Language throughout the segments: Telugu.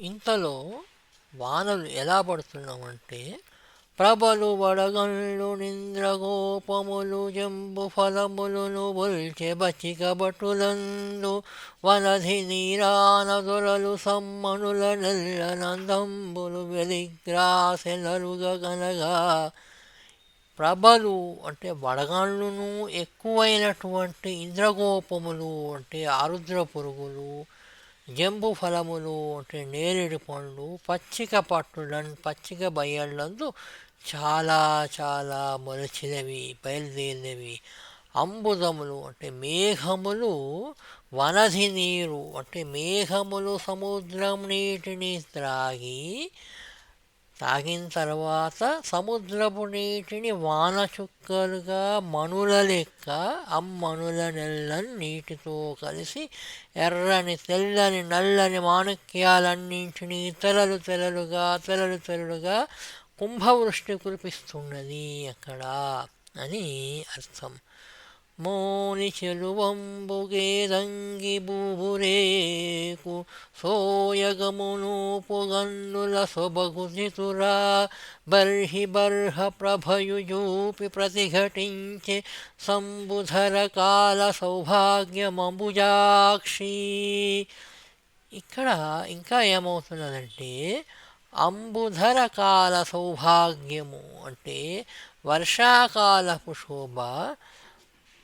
ఇంతలో వానలు ఎలా పడుతున్నామంటే ప్రభలు వడగళ్ళు నింద్రగోపములు జంబు ఫలములను బొల్చె బచిక బటులందు వనధి నీరానదురలు సమ్మనుల నెల్ల నందంబులు వెలిగ్రాసెలరుగా గనగా. ప్రభలు అంటే వడగాళ్ళును ఎక్కువైనటువంటి ఇంద్రగోపములు అంటే ఆరుద్ర పురుగులు జంబు ఫలములు అంటే నేరేడు పండ్లు పచ్చిక పట్టులను పచ్చిక బయళ్ళందు చాలా చాలా మొలచినవి బయలుదేరినవి. అంబుదములు అంటే మేఘములు వనధి నీరు అంటే మేఘములు సముద్రం నీటిని త్రాగి తాగిన తర్వాత సముద్రపు నీటిని వాన చుక్కలుగా మణుల లెక్క అమ్మనుల నెల్లని నీటితో కలిసి ఎర్రని తెల్లని నల్లని మాణిక్యాలన్నింటినీ తెలలు తెలలుగా తెలలు తెలలుగా కుంభవృష్టి కురిపిస్తున్నది అక్కడ అని అర్థం. మోని చెలువంబుగేదంగి బూబురేకు సోయగమును పొగన్నుల సొబగుజితురా బర్హి బర్హ ప్రభయుజూపి ప్రతిఘటించే సంబుధర కాల సౌభాగ్యమంబుజాక్షి ఇక్కడ ఇంకా ఏమవుతున్నదంటే అంబుధర కాల సౌభాగ్యము అంటే వర్షాకాలపు శోభ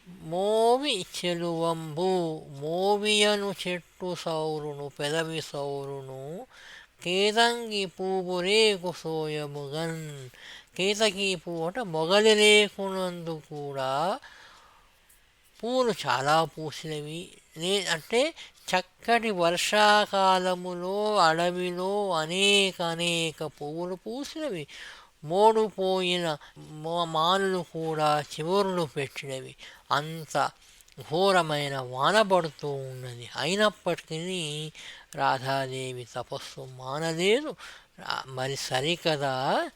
మోవి చెలువంబు మోవియను చెట్టు సౌరును పెదవి సౌరును కేతంగి పువ్వు రేకు సోయముగన్. కేతకి పువ్వు అంటే మొగలి రేకునందు కూడా పూలు చాలా పూసినవి. లే అంటే చక్కటి వర్షాకాలములో అడవిలో అనేక అనేక పువ్వులు పూసినవి. మోడుపోయిన మానులు కూడా చివరులు పెట్టినవి. అంత ఘోరమైన వాన పడుతూ ఉన్నది. అయినప్పటికీ రాధాదేవి తపస్సు మానలేదు. మరి సరికదా?